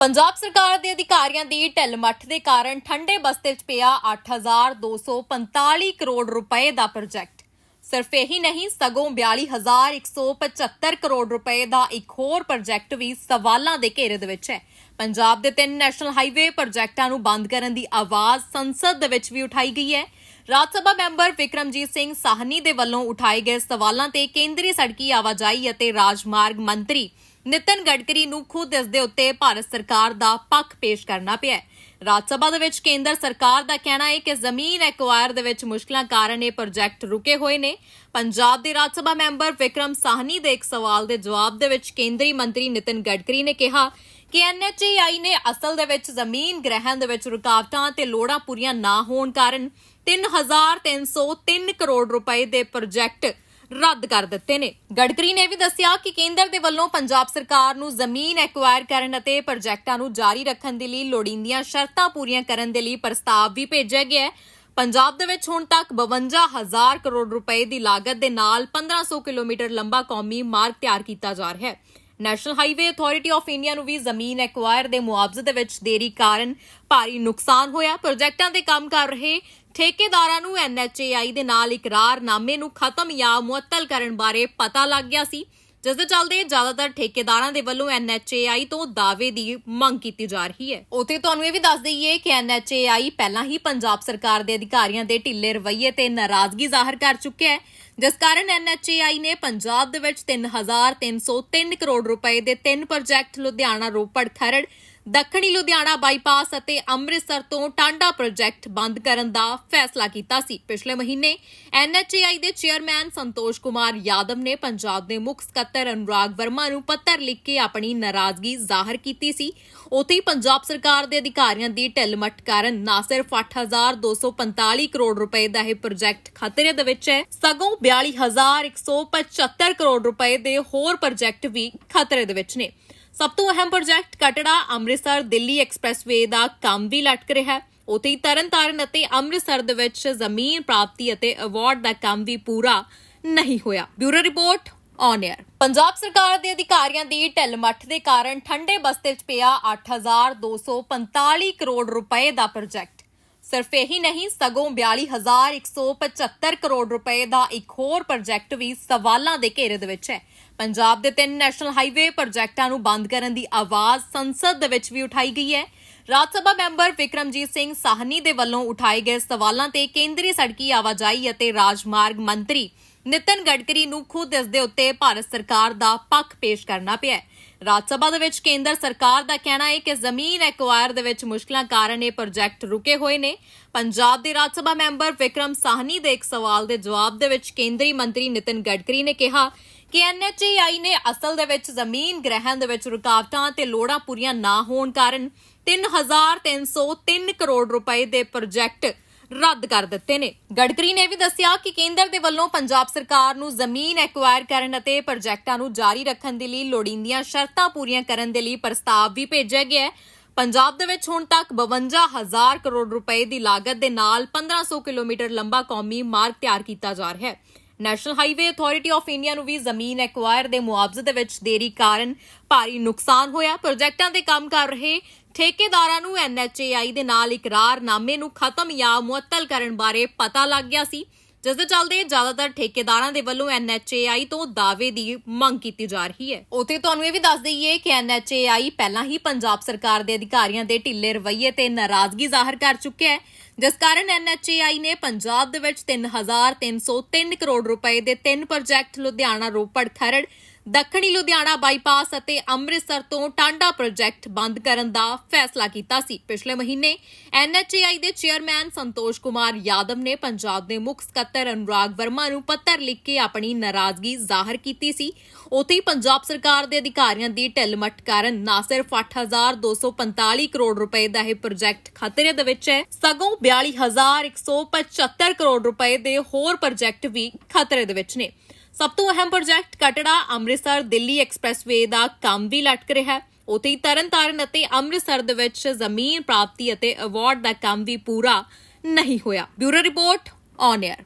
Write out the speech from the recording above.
ਪੰਜਾਬ ਸਰਕਾਰ ਦੇ ਅਧਿਕਾਰੀਆਂ ਦੀ ਢਿੱਲ ਮੱਠ ਦੇ ਕਾਰਨ ਠੰਡੇ ਬਸਤੇ 'ਚ ਪਿਆ 8245 ਕਰੋੜ ਰੁਪਏ ਦਾ ਪ੍ਰੋਜੈਕਟ। ਸਿਰਫ ਇਹੀ ਨਹੀਂ, ਸਗੋਂ 42175 ਕਰੋੜ ਰੁਪਏ ਦਾ ਇੱਕ ਹੋਰ ਪ੍ਰੋਜੈਕਟ ਵੀ ਸਵਾਲਾਂ ਦੇ ਘੇਰੇ ਦੇ ਵਿੱਚ ਹੈ। ਪੰਜਾਬ ਦੇ ਤਿੰਨ ਨੈਸ਼ਨਲ ਹਾਈਵੇ ਪ੍ਰੋਜੈਕਟਾਂ ਨੂੰ ਬੰਦ ਕਰਨ ਦੀ ਆਵਾਜ਼ ਸੰਸਦ ਦੇ ਵਿੱਚ ਵੀ ਉਠਾਈ ਗਈ ਹੈ। ਰਾਜ ਸਭਾ ਮੈਂਬਰ ਵਿਕਰਮਜੀਤ ਸਿੰਘ ਸਾਹਨੀ ਦੇ ਵੱਲੋਂ ਉਠਾਏ ਗਏ ਸਵਾਲਾਂ ਤੇ ਕੇਂਦਰੀ ਸੜਕੀ ਆਵਾਜਾਈ ਅਤੇ ਰਾਜਮਾਰਗ ਮੰਤਰੀ ਨਿਤਨ ਗਡਕਰੀ ਨੂੰ ਖੁਦ ਇਸ ਦੇ ਉੱਤੇ ਭਾਰਤ ਸਰਕਾਰ ਦਾ ਪੱਖ ਪੇਸ਼ ਕਰਨਾ ਪਿਆ ਹੈ। ਰਾਜ ਸਭਾ ਦੇ ਵਿੱਚ ਕੇਂਦਰ ਸਰਕਾਰ ਦਾ ਕਹਿਣਾ ਹੈ ਕਿ ਜ਼ਮੀਨ ਐਕਵਾਇਰ ਦੇ ਵਿੱਚ ਮੁਸ਼ਕਲਾਂ ਕਾਰਨ ਇਹ ਪ੍ਰੋਜੈਕਟ ਰੁਕੇ ਹੋਏ ਨੇ। ਪੰਜਾਬ ਦੇ ਰਾਜ ਸਭਾ ਮੈਂਬਰ ਵਿਕਰਮ ਸਾਹਨੀ ਦੇ ਇੱਕ ਸਵਾਲ ਦੇ ਜਵਾਬ ਦੇ ਵਿੱਚ ਕੇਂਦਰੀ ਮੰਤਰੀ ਨਿਤਨ ਗਡਕਰੀ ਨੇ ਕਿਹਾ ਕਿ ਐਨਐਚਏਆਈ ਨੇ ਅਸਲ ਦੇ ਵਿੱਚ ਜ਼ਮੀਨ ਗ੍ਰਹਿਣ ਦੇ ਵਿੱਚ ਰੁਕਾਵਟਾਂ ਤੇ ਲੋੜਾਂ ਪੂਰੀਆਂ ਨਾ ਹੋਣ ਕਾਰਨ 3303 ਕਰੋੜ ਰੁਪਏ ਦੇ ਪ੍ਰੋਜੈਕਟ ਰੱਦ ਕਰ ਦਿੱਤੇ ਨੇ। ਗਡਕਰੀ ਨੇ ਵੀ ਦੱਸਿਆ ਕਿ ਕੇਂਦਰ ਦੇ ਵੱਲੋਂ ਪੰਜਾਬ ਸਰਕਾਰ ਨੂੰ ਜ਼ਮੀਨ ਐਕਵਾਇਰ ਕਰਨ ਅਤੇ ਪ੍ਰੋਜੈਕਟਾਂ ਨੂੰ ਜਾਰੀ ਰੱਖਣ ਦੇ ਲਈ ਲੋੜੀਂਦੀਆਂ ਸ਼ਰਤਾਂ ਪੂਰੀਆਂ ਕਰਨ ਦੇ ਲਈ ਪ੍ਰਸਤਾਵ ਵੀ ਭੇਜਿਆ ਗਿਆ ਹੈ। ਪੰਜਾਬ ਦੇ ਵਿੱਚ ਹੁਣ ਤੱਕ 52000 ਕਰੋੜ ਰੁਪਏ ਦੀ ਲਾਗਤ ਦੇ ਨਾਲ 1500 ਕਿਲੋਮੀਟਰ ਲੰਬਾ ਕੌਮੀ ਮਾਰਗ ਤਿਆਰ ਕੀਤਾ ਜਾ ਰਿਹਾ ਹੈ। National Highway Authority of India ਨੂੰ ਵੀ ਜ਼ਮੀਨ ਐਕਵਾਇਰ ਦੇ ਮੁਆਵਜ਼ੇ ਦੇ ਵਿੱਚ ਦੇਰੀ ਕਾਰਨ ਭਾਰੀ ਨੁਕਸਾਨ ਹੋਇਆ। ਪ੍ਰੋਜੈਕਟਾਂ ਤੇ ਕੰਮ ਕਰ ਰਹੇ ਠੇਕੇਦਾਰਾਂ ਨੂੰ ਐਨਐਚਏਆਈ ਦੇ ਨਾਲ ਇਕਰਾਰਨਾਮੇ ਨੂੰ ਖਤਮ ਜਾਂ ਮੁਅੱਤਲ ਕਰਨ ਬਾਰੇ ਪਤਾ ਲੱਗ ਗਿਆ ਸੀ। ਜਿਸ ਦੇ ਚੱਲਦੇ ਜ਼ਿਆਦਾਤਰ ਠੇਕੇਦਾਰਾਂ ਦੇ ਵੱਲੋਂ ਐਨਐਚਏਆਈ ਤੋਂ ਦਾਅਵੇ ਦੀ ਮੰਗ ਕੀਤੀ ਜਾ ਰਹੀ ਹੈ। ਉਥੇ ਤੁਹਾਨੂੰ ਇਹ ਵੀ ਦੱਸ ਦਈਏ ਕਿ ਐਨਐਚਏਆਈ ਪਹਿਲਾਂ ਹੀ ਪੰਜਾਬ ਸਰਕਾਰ ਦੇ ਅਧਿਕਾਰੀਆਂ ਦੇ ਢਿੱਲੇ ਰਵੱਈਏ ਤੇ ਨਾਰਾਜ਼ਗੀ ਜ਼ਾਹਰ ਕਰ ਚੁੱਕਿਆ ਹੈ। ਜਿਸ ਕਾਰਨ ਐਨਐਚਏਆਈ ਨੇ ਪੰਜਾਬ ਦੇ ਵਿੱਚ 3303 ਕਰੋੜ ਰੁਪਏ ਦੇ ਤਿੰਨ ਪ੍ਰੋਜੈਕਟ ਲੁਧਿਆਣਾ ਰੋਪੜ ਖਰੜ ਦੱਖਣੀ ਲੁਧਿਆਣਾ ਬਾਈਪਾਸ ਅਤੇ ਅੰਮ੍ਰਿਤਸਰ ਤੋਂ ਟਾਂਡਾ ਪ੍ਰੋਜੈਕਟ ਬੰਦ ਕਰਨ ਦਾ ਫੈਸਲਾ ਕੀਤਾ ਸੀ। ਪਿਛਲੇ ਮਹੀਨੇ ਐਨਐਚਏਆਈ ਦੇ ਚੇਅਰਮੈਨ ਸੰਤੋਸ਼ ਕੁਮਾਰ ਯਾਦਵ ਨੇ ਪੰਜਾਬ ਦੇ ਮੁੱਖ ਸਕੱਤਰ ਅਨੁਰਾਗ ਵਰਮਾ ਨੂੰ ਪੱਤਰ ਲਿਖ ਕੇ ਆਪਣੀ ਨਾਰਾਜ਼ਗੀ ਜ਼ਾਹਰ ਕੀਤੀ ਸੀ। ਉੱਥੇ ਹੀ ਪੰਜਾਬ ਸਰਕਾਰ ਦੇ ਅਧਿਕਾਰੀਆਂ ਦੀ ਢਿੱਲਮੱਠ ਕਾਰਨ ਨਾ ਸਿਰਫ 8245 ਕਰੋੜ ਰੁਪਏ ਦਾ ਇਹ ਪ੍ਰੋਜੈਕਟ ਖਤਰੇ ਦੇ ਵਿੱਚ ਹੈ, ਸਗੋਂ 42175 ਕਰੋੜ ਰੁਪਏ ਦੇ ਹੋਰ ਪ੍ਰੋਜੈਕਟ ਵੀ ਖਤਰੇ ਦੇ ਵਿੱਚ ਨੇ। ਸਭ ਤੋਂ ਅਹਿਮ ਪ੍ਰੋਜੈਕਟ ਕਟੜਾ ਅੰਮ੍ਰਿਤਸਰ ਦਿੱਲੀ ਐਕਸਪ੍ਰੈਸਵੇ ਦਾ ਕੰਮ ਵੀ ਲਟਕ ਰਿਹਾ ਹੈ। ਉਥੇ ਤਰਨਤਾਰਨ ਅਤੇ ਅੰਮ੍ਰਿਤਸਰ ਦੇ ਵਿੱਚ ਜ਼ਮੀਨ ਪ੍ਰਾਪਤੀ ਅਤੇ ਅਵਾਰਡ ਦਾ ਕੰਮ ਵੀ ਪੂਰਾ ਨਹੀਂ ਹੋਇਆ। Bureau report on air Punjab ਸਰਕਾਰ ਦੇ ਅਧਿਕਾਰੀਆਂ ਦੀ ਢਿੱਲ ਮੱਠ ਦੇ ਕਾਰਨ ਠੰਡੇ ਬਸਤੇ 'ਚ ਪਿਆ 8245 ਕਰੋੜ ਰੁਪਏ ਦਾ ਪ੍ਰੋਜੈਕਟ। ਸਿਰਫ ਇਹੀ ਨਹੀਂ, ਸਗੋਂ 42175 ਕਰੋੜ ਰੁਪਏ ਦਾ ਇੱਕ ਹੋਰ ਪ੍ਰੋਜੈਕਟ ਵੀ ਸਵਾਲਾਂ ਦੇ ਘੇਰੇ ਦੇ ਵਿੱਚ ਹੈ। ਪੰਜਾਬ ਦੇ ਤਿੰਨ ਨੈਸ਼ਨਲ ਹਾਈਵੇ ਪ੍ਰੋਜੈਕਟਾਂ ਨੂੰ ਬੰਦ ਕਰਨ ਦੀ ਆਵਾਜ਼ ਸੰਸਦ ਦੇ ਵਿੱਚ ਵੀ ਉਠਾਈ ਗਈ ਹੈ। ਰਾਜ ਸਭਾ ਮੈਂਬਰ ਵਿਕਰਮਜੀਤ ਸਿੰਘ ਸਾਹਨੀ ਦੇ ਵੱਲੋਂ ਉਠਾਏ ਗਏ ਸਵਾਲਾਂ ਤੇ ਕੇਂਦਰੀ ਸੜਕੀ ਆਵਾਜਾਈ ਅਤੇ ਰਾਜਮਾਰਗ ਮੰਤਰੀ ਨਿਤਨ ਗਡਕਰੀ ਨੂੰ ਖੁਦ ਇਸ ਦੇ ਉੱਤੇ ਭਾਰਤ ਸਰਕਾਰ ਦਾ ਪੱਖ ਪੇਸ਼ ਕਰਨਾ ਪਿਆ ਰਾਜ ਸਭਾ ਦੇ ਵਿੱਚ ਕੇਂਦਰ ਸਰਕਾਰ ਦਾ ਕਹਿਣਾ ਹੈ ਕਿ ਜ਼ਮੀਨ ਐਕਵਾਇਰ ਦੇ ਵਿੱਚ ਮੁਸ਼ਕਲਾਂ ਕਾਰਨ ਇਹ ਪ੍ਰੋਜੈਕਟ ਰੁਕੇ ਹੋਏ ਨੇ। ਪੰਜਾਬ ਦੇ ਰਾਜ ਸਭਾ ਮੈਂਬਰ ਵਿਕਰਮ ਸਾਹਨੀ ਦੇ ਇੱਕ ਸਵਾਲ ਦੇ ਜਵਾਬ ਦੇ ਵਿੱਚ ਕੇਂਦਰੀ ਮੰਤਰੀ ਨਿਤਿਨ ਗਡਕਰੀ ਨੇ ਕਿਹਾ ਕਿ ਐਨਐਚਏਆਈ ਨੇ ਅਸਲ ਦੇ ਵਿੱਚ ਜ਼ਮੀਨ ਗ੍ਰਹਿਣ ਦੇ ਵਿੱਚ ਰੁਕਾਵਟਾਂ ਤੇ ਲੋੜਾਂ ਪੂਰੀਆਂ ਨਾ ਹੋਣ ਕਾਰਨ 3303 ਕਰੋੜ ਰੁਪਏ ਦੇ ਪ੍ਰੋਜੈਕਟ ਰੱਦ ਕਰ ਦਿੱਤੇ ਨੇ। ਗਡਕਰੀ ਨੇ ਵੀ ਦੱਸਿਆ ਕਿ ਕੇਂਦਰ ਦੇ ਵੱਲੋਂ ਪੰਜਾਬ ਸਰਕਾਰ ਨੂੰ ਜ਼ਮੀਨ ਐਕਵਾਇਰ ਕਰਨ ਅਤੇ ਪ੍ਰੋਜੈਕਟਾਂ ਨੂੰ ਜਾਰੀ ਰੱਖਣ ਦੇ ਲਈ ਲੋੜੀਂਦੀਆਂ ਸ਼ਰਤਾਂ ਪੂਰੀਆਂ ਕਰਨ ਦੇ ਲਈ ਪ੍ਰਸਤਾਵ ਵੀ ਭੇਜਿਆ ਗਿਆ ਹੈ। ਪੰਜਾਬ ਦੇ ਵਿੱਚ ਹੁਣ ਤੱਕ 52000 ਕਰੋੜ ਰੁਪਏ ਦੀ ਲਾਗਤ ਦੇ ਨਾਲ 1500 ਕਿਲੋਮੀਟਰ ਲੰਬਾ ਕੌਮੀ ਮਾਰਗ ਤਿਆਰ ਕੀਤਾ ਜਾ ਰਿਹਾ ਹੈ। National Highway Authority of India ਨੂੰ ਵੀ ਜ਼ਮੀਨ ਐਕਵਾਇਰ ਦੇ ਮੁਆਵਜ਼ੇ ਦੇ ਵਿੱਚ ਦੇਰੀ ਕਾਰਨ ਭਾਰੀ ਨੁਕਸਾਨ ਹੋਇਆ। ਪ੍ਰੋਜੈਕਟਾਂ ਤੇ ਕੰਮ ਕਰ ਰਹੇ ਠੇਕੇਦਾਰਾਂ ਨੂੰ ਐਨਐਚਏਆਈ ਦੇ ਨਾਲ ਇਕਰਾਰਨਾਮੇ ਨੂੰ ਖਤਮ ਜਾਂ ਮੁਅੱਤਲ ਕਰਨ ਬਾਰੇ ਪਤਾ ਲੱਗ ਗਿਆ ਸੀ। ਜਿਸ ਦੇ ਚੱਲਦੇ ਜ਼ਿਆਦਾਤਰ ਠੇਕੇਦਾਰਾਂ ਦੇ ਵੱਲੋਂ ਐਨਐਚਏਆਈ ਤੋਂ ਦਾਅਵੇ ਦੀ ਮੰਗ ਕੀਤੀ ਜਾ ਰਹੀ ਹੈ। ਉਥੇ ਤੁਹਾਨੂੰ ਇਹ ਵੀ ਦੱਸ ਦਈਏ ਕਿ ਐਨਐਚਏਆਈ ਪਹਿਲਾਂ ਹੀ ਪੰਜਾਬ ਸਰਕਾਰ ਦੇ ਅਧਿਕਾਰੀਆਂ ਦੇ ਢਿੱਲੇ ਰਵੱਈਏ ਤੇ ਨਾਰਾਜ਼ਗੀ ਜ਼ਾਹਰ ਕਰ ਚੁੱਕਿਆ ਹੈ। ਜਿਸ ਕਾਰਨ ਐਨਐਚਏਆਈ ਨੇ ਪੰਜਾਬ ਦੇ ਵਿੱਚ 3303 ਕਰੋੜ ਰੁਪਏ ਦੇ ਤਿੰਨ ਪ੍ਰੋਜੈਕਟ ਲੁਧਿਆਣਾ ਰੋਪੜ ਖਰੜ ਦੱਖਣੀ ਲੁਧਿਆਣਾ ਬਾਈਪਾਸ ਅਤੇ ਅੰਮ੍ਰਿਤਸਰ ਤੋਂ ਟਾਂਡਾ ਪ੍ਰੋਜੈਕਟ ਬੰਦ ਕਰਨ ਦਾ ਫੈਸਲਾ ਕੀਤਾ ਸੀ। ਪਿਛਲੇ ਮਹੀਨੇ ਐਨਐਚਏਆਈ ਦੇ ਚੇਅਰਮੈਨ ਸੰਤੋਸ਼ ਕੁਮਾਰ ਯਾਦਵ ਨੇ ਪੰਜਾਬ ਦੇ ਮੁੱਖ ਸਕੱਤਰ ਅਨੁਰਾਗ ਵਰਮਾ ਨੂੰ ਪੱਤਰ ਲਿਖ ਕੇ ਆਪਣੀ ਨਾਰਾਜ਼ਗੀ ਜ਼ਾਹਰ ਕੀਤੀ ਸੀ। ਉੱਥੇ ਹੀ ਪੰਜਾਬ ਸਰਕਾਰ ਦੇ ਅਧਿਕਾਰੀਆਂ ਦੀ ਢਿੱਲਮੱਠ ਕਾਰਨ ਨਾ ਸਿਰਫ 8245 ਕਰੋੜ ਰੁਪਏ ਦਾ ਇਹ ਪ੍ਰੋਜੈਕਟ ਖਤਰੇ ਦੇ ਵਿੱਚ ਹੈ, ਸਗੋਂ 42175 ਕਰੋੜ ਰੁਪਏ ਦੇ ਹੋਰ ਪ੍ਰੋਜੈਕਟ ਵੀ ਖਤਰੇ ਦੇ ਵਿੱਚ ਨੇ। ਸਭ ਤੋਂ ਅਹਿਮ ਪ੍ਰੋਜੈਕਟ ਕਟੜਾ ਅੰਮ੍ਰਿਤਸਰ ਦਿੱਲੀ ਐਕਸਪ੍ਰੈਸਵੇ ਦਾ ਕੰਮ ਵੀ ਲਟਕ ਰਿਹਾ ਹੈ। ਉਥੇ ਹੀ ਤਰਨਤਾਰਨ ਅਤੇ ਅੰਮ੍ਰਿਤਸਰ ਦੇ ਵਿੱਚ ਜ਼ਮੀਨ ਪ੍ਰਾਪਤੀ ਅਤੇ ਅਵਾਰਡ ਦਾ ਕੰਮ ਵੀ ਪੂਰਾ ਨਹੀਂ ਹੋਇਆ। Bureau report on air